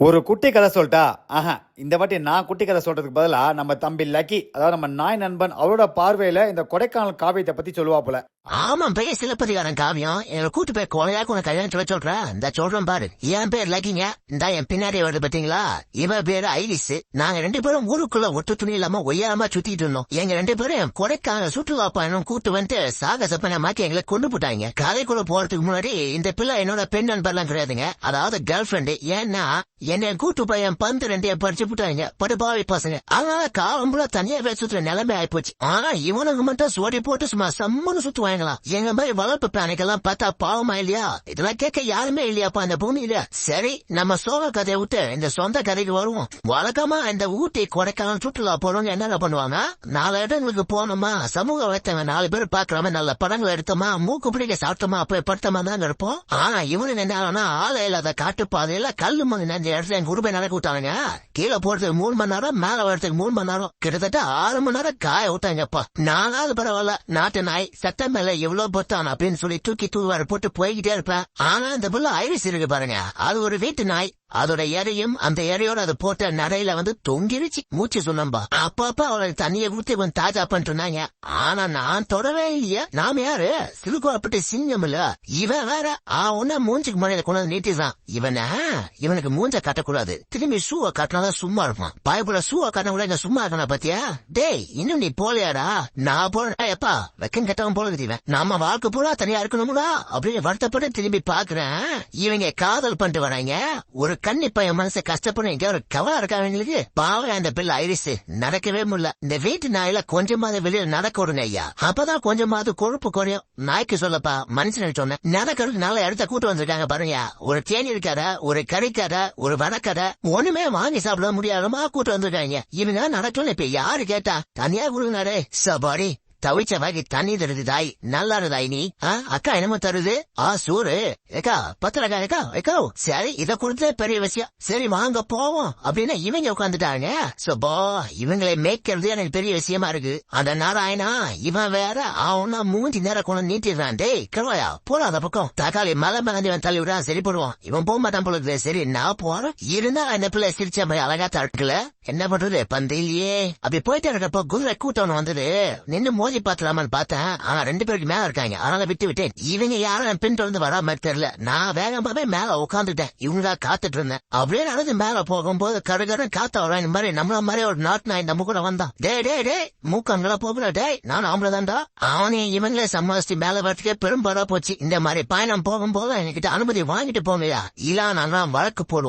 ஒரு குட்டி கதை சொல்லிட்டா? ஆஹா. இந்த வாட்டி நான் குட்டி கதை சொல்றதுக்கு பதிலா நம்ம தம்பி லக்கி அதாவது நம்ம நாய் நண்பன் அவரோட பார்வையில இந்த கொடைக்கானல் காவியத்தை பத்தி சொல்லுவா போல. ஆமா பெரிய சிலப்பதிகாரன் காவியம். என்னோட கூட்டு பேர் கொலையாக்கு உனக்கு கல்யாணத்துல சொல்றேன் இந்த சொல்றேன் பாரு. என் பேர் லக்கிங்க. இந்த என் பின்னாடி வருது பாத்தீங்களா? இவ பேர் ஐரிஸ். நாங்க ரெண்டு பேரும் ஊருக்குள்ள ஒட்டு துணி இல்லாம ஒய்யாம சுத்திட்டு இருந்தோம். எங்க ரெண்டு பேரும் கொடைக்கானல் சுற்றுலா பயணம் கூட்டு வந்து சாகச மாக்கி எங்களை கொண்டு போட்டாங்க. கதைக்குள்ள போறதுக்கு முன்னாடி இந்த பிள்ளை என்னோட பெண் நண்பர்லாம் கிடையாதுங்க. அதாவது கேர்ள் ஃபிரெண்டு ஏன்னா என்ன கூட்டு பையன் பந்து ரெண்டையும் படிச்சு போட்டாங்க படுபாவி பசங்க. அதனால காலம்புல தனியா பேர் சுத்துற நிலைமை ஆயிப்போச்சு. ஆனா இவனுக்கு மட்டும் சோடி போட்டு சும்மா சம்மனு சுத்துவாங்களா எங்க மாதிரி வளர்ப்பு பிராணிகள்லாம் பார்த்தா பாவமா இல்லையா? இதெல்லாம் கேட்க யாருமே இல்லையாப்பா அந்த பூமியில. சரி நம்ம சோக கதையை விட்டு இந்த சொந்த கதைக்கு வருவோம். வழக்கமா இந்த ஊட்டி கொடைக்கானல் சுற்றுலா போறவங்க என்ன பண்ணுவாங்க? நாலு இடங்களுக்கு போனோமா? சமூக வளர்த்தவங்க நாலு பேர் பாக்குறாம நல்ல படங்கள் எடுத்தோமா? மூக்கு பிடிக்க சாப்பிட்டோமா? போய் படுத்தமா தான் இருப்போம். ஆனா இவனு என்ன ஆளே இல்லாத காட்டுப்பாதையில கல்லு மங்கு நிறைய இடத்துல எங்க குருபை நடக்க விட்டானுங்க. கீழே போறதுக்கு மூணு மணி நேரம் மேல வரதுக்கு மூணு மணி நேரம். கிட்டத்தட்ட ஆறு மணி நேரம் காய விட்டாங்கப்பா நானாவது பரவாயில்ல. நாட்டு நாய் சட்டம் மேல எவ்வளவு பொத்தான் அப்படின்னு சொல்லி தூக்கி தூவார போட்டு போய்கிட்டே இருப்பேன். ஆனா இந்த புள்ள ஐரிஸ் இருக்கு பாருங்க. அது ஒரு வீட்டு நாய். அதோட எரையும் அந்த எரையோட அது போட்ட நரையில வந்து தொங்கிருச்சு. மூச்சு சொன்னம்பா அப்பப்ப அவளை தண்ணியை ஊத்தி இவன் தாஜா பண்ணிட்டு ஆனா நான் தொடவே இல்லையா. நாம யாரு? சிலுக்குவாப்பட்டு சிங்கம் இல்ல? இவன் வேற. ஆ மூஞ்சுக்கு மழையில கொண்டு வந்து நீட்டிதான் இவன இவனுக்கு மூஞ்ச கட்டக்கூடாது. திரும்பி ஷூவை கட்டினாதான் சும்மா இருப்பான். பயப்பட ஷூவை கட்டின கூட இங்க சும்மா இருக்கா பாத்தியா? டேய் இன்னும் நீ போலையாடா நான் போறேன். எப்பா வெக்கம் கெட்டவன் போல இவன். நம்ம வாழ்க்கை பூரா தனியா இருக்கணும்டா. அப்படின்னு வருத்தப்பட்டு திரும்பி பாக்குறேன் இவங்க காதல் பண்ணிட்டு வராங்க. ஒரு கண்டிப்பா என் மனசை கஷ்டப்படும் எங்கேயாவது ஒரு கவலை இருக்கா அவங்களுக்கு? பாவம் அந்த பிள்ளை ஐரிஸ் நடக்கவே முடியல. இந்த வீட்டு நாயில கொஞ்சமாவது வெளியில நடக்க விடுங்க ஐயா. அப்பதான் கொஞ்சமாவது கொழுப்பு குறையும். நாய்க்கு சொல்லப்பா மனுஷன் சொன்னேன். நடக்கிறது நல்ல இடத்த கூட்டு வந்திருக்காங்க பாருங்க ஒரு தேநீர் கடை ஒரு கறிக்கடை ஒரு வடக்கடை ஒண்ணுமே வாங்கி சாப்பிட முடியாதமா கூட்டு வந்திருக்காங்க. இவங்க நடக்கணும் இப்ப யாரு கேட்டா? தனியா கொடுங்க சபாரி தவிச்ச மாதிரி தண்ணி தருது தாய் நல்லா தாய் நீ? ஆ, அக்கா என்னமோ தருது? ஆ சூரு ஏக்கா பத்திரக்கா ஏக்கா ஏக்கா சரி இத கொடுத்தே பெரிய விஷயம். சரி வாங்க போவோம். அப்படின்னு இவங்க உட்காந்துட்டாங்க சோபா இவங்களை மேய்க்கிறது எனக்கு பெரிய விஷயமா இருக்கு. அந்த நாராயணா இவன் வேற அவனா மூஞ்சி நேரம் கொண்டு நீட்டிடுறான். டேய் கிழவாயா போடா அந்த பக்கம். தக்காளி மலை மேலே இவன் தள்ளி விடுறான். சரி போடுவான் இவன் போக மாட்டான் போல சரி நான் போறேன். இருந்தா அந்த பிள்ளை சிரிச்ச மாதிரி அழகா தடுக்கல. என்ன பண்றது? பந்தையிலேயே அப்படி போயிட்டு இருக்கப்போ குதிரை கூட்டம் வந்தது. நின்னு மோதி பாத்துலாமான்னு பார்த்தேன். ஆனா ரெண்டு பேருக்கு மேல இருக்காங்க. அதனால விட்டு விட்டேன். இவங்க யாரும் பின் தொடர்ந்து வரா மாதிரி தெரியல. நான் வேகமாவே மேல உட்காந்துட்டேன் இவங்க காத்துட்டு இருந்தேன். அப்படியே நடந்து மேல போகும்போது கருகரு காத்த வர இந்த மாதிரி நம்மள மாதிரி ஒரு நாட்டு நாய் நம்ம கூட வந்தான். டே டே டே மூக்கங்களா போகல. டேய் நான் ஆம்பளை தான்டா. அவனே இவங்களே சமாளிச்சு மேல வரத்துக்கே பெரும்பாடா போச்சு. இந்த மாதிரி பயணம் போகும்போது என்கிட்ட அனுமதி வாங்கிட்டு போங்கயா இல்ல நான் வழக்கு போடுவோம்.